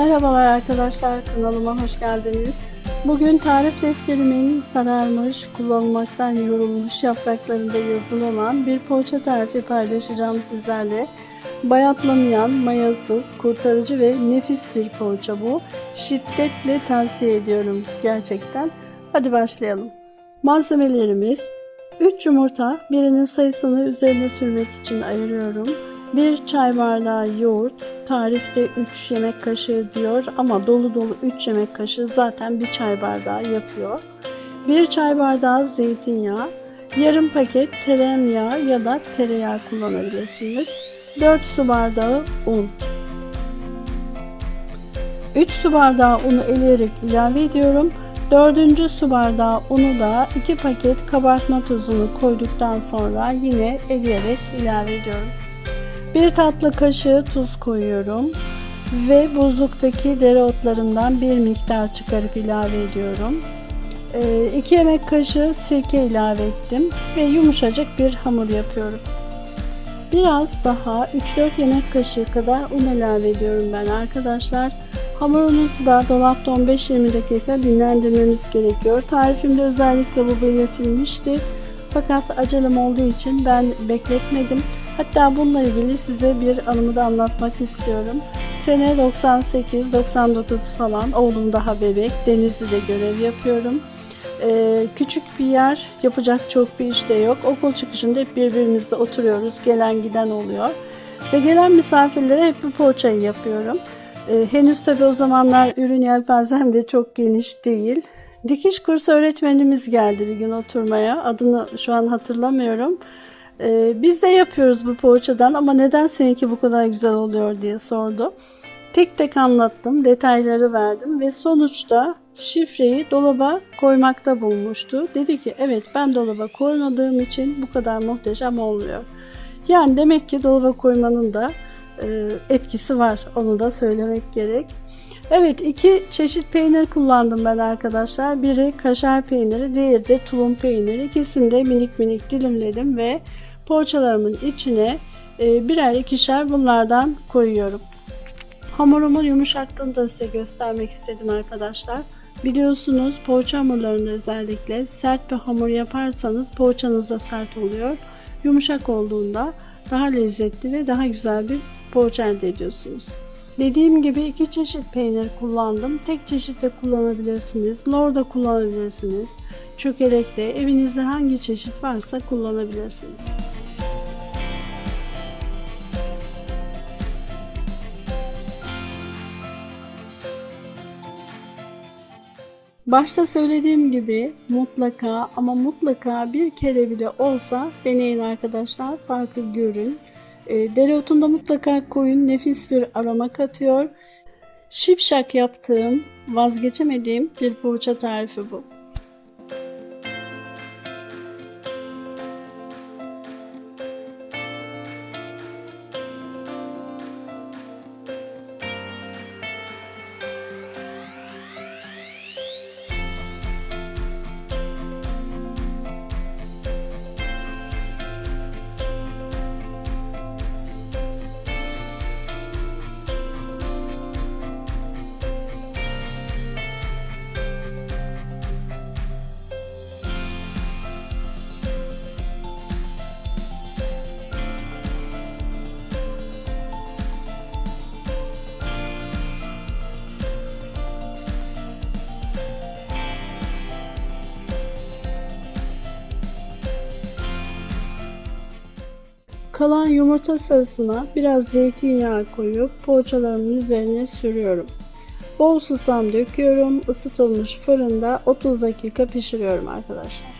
Merhabalar arkadaşlar kanalıma hoş geldiniz. Bugün tarif defterimin sararmış, kullanılmaktan yorulmuş yapraklarında yazılı olan bir poğaça tarifi paylaşacağım sizlerle. Bayatlamayan, mayasız, kurtarıcı ve nefis bir poğaça bu. Şiddetle tavsiye ediyorum gerçekten. Hadi başlayalım. Malzemelerimiz 3 yumurta, birinin sayısını üzerine sürmek için ayırıyorum. 1 çay bardağı yoğurt, tarifte 3 yemek kaşığı diyor ama dolu dolu 3 yemek kaşığı zaten bir çay bardağı yapıyor. 1 çay bardağı zeytinyağı, yarım paket tereyağı ya da tereyağı kullanabilirsiniz. 4 su bardağı un. 3 su bardağı unu eleyerek ilave ediyorum. 4. su bardağı unu da 2 paket kabartma tozunu koyduktan sonra yine eleyerek ilave ediyorum. 1 tatlı kaşığı tuz koyuyorum ve buzluktaki dereotlarımdan bir miktar çıkarıp ilave ediyorum. 2 yemek kaşığı sirke ilave ettim ve yumuşacık bir hamur yapıyorum. Biraz daha 3-4 yemek kaşığı kadar un ilave ediyorum ben arkadaşlar. Hamurumuzu da dolapta 15-20 dakika dinlendirmemiz gerekiyor. Tarifimde özellikle bu belirtilmişti. Fakat acelem olduğu için ben bekletmedim. Hatta bununla ilgili size bir anımı da anlatmak istiyorum. Sene 98-99 falan oğlum daha bebek. Denizli'de görev yapıyorum. Ee, küçük bir yer yapacak çok bir iş de yok. Okul çıkışında hep birbirimizde oturuyoruz. Gelen giden oluyor. Ve gelen misafirlere hep bu poğaçayı yapıyorum. Ee, henüz tabii o zamanlar ürün yelpazem de çok geniş değil. Dikiş kursu öğretmenimiz geldi bir gün oturmaya. Adını şu an hatırlamıyorum. Ee, biz de yapıyoruz bu poğaçadan ama neden seninki bu kadar güzel oluyor diye sordu. Tek tek anlattım, detayları verdim ve sonuçta şifreyi dolaba koymakta bulmuştu. Dedi ki evet ben dolaba koymadığım için bu kadar muhteşem olmuyor. Yani demek ki dolaba koymanın da e, etkisi var. Onu da söylemek gerek. Evet iki çeşit peynir kullandım ben arkadaşlar. Biri kaşar peyniri, diğeri de tulum peyniri. İkisini de minik minik dilimledim ve poğaçalarımın içine e, birer ikişer bunlardan koyuyorum. Hamurumun yumuşaklığını da size göstermek istedim arkadaşlar. Biliyorsunuz poğaça hamurlarında özellikle sert bir hamur yaparsanız poğaçanız da sert oluyor. Yumuşak olduğunda daha lezzetli ve daha güzel bir poğaça elde ediyorsunuz. Dediğim gibi iki çeşit peynir kullandım. Tek çeşit de kullanabilirsiniz. Lor da kullanabilirsiniz. Çökelekle evinizde hangi çeşit varsa kullanabilirsiniz. Başta söylediğim gibi mutlaka ama mutlaka bir kere bile olsa deneyin arkadaşlar. Farkı görün. E, dereotunda mutlaka koyun. Nefis bir aroma katıyor. Şipşak yaptığım, vazgeçemediğim bir poğaça tarifi bu. Kalan yumurta sarısına biraz zeytinyağı koyup poğaçalarımın üzerine sürüyorum. Bol susam döküyorum. Isıtılmış fırında 30 dakika pişiriyorum arkadaşlar.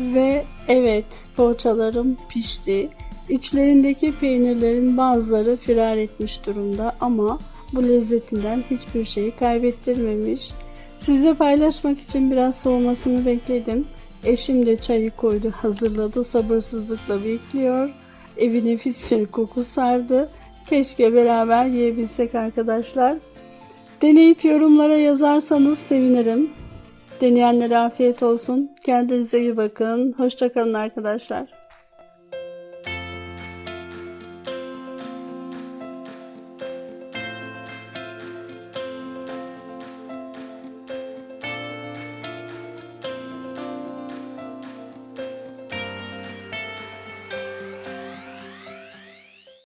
Ve evet poğaçalarım pişti. İçlerindeki peynirlerin bazıları firar etmiş durumda ama bu lezzetinden hiçbir şeyi kaybettirmemiş. Sizle paylaşmak için biraz soğumasını bekledim. Eşim de çayı koydu, hazırladı, sabırsızlıkla bekliyor. Evi nefis bir koku sardı. Keşke beraber yiyebilsek arkadaşlar. Deneyip yorumlara yazarsanız sevinirim. Deneyenlere afiyet olsun. Kendinize iyi bakın. Hoşçakalın arkadaşlar.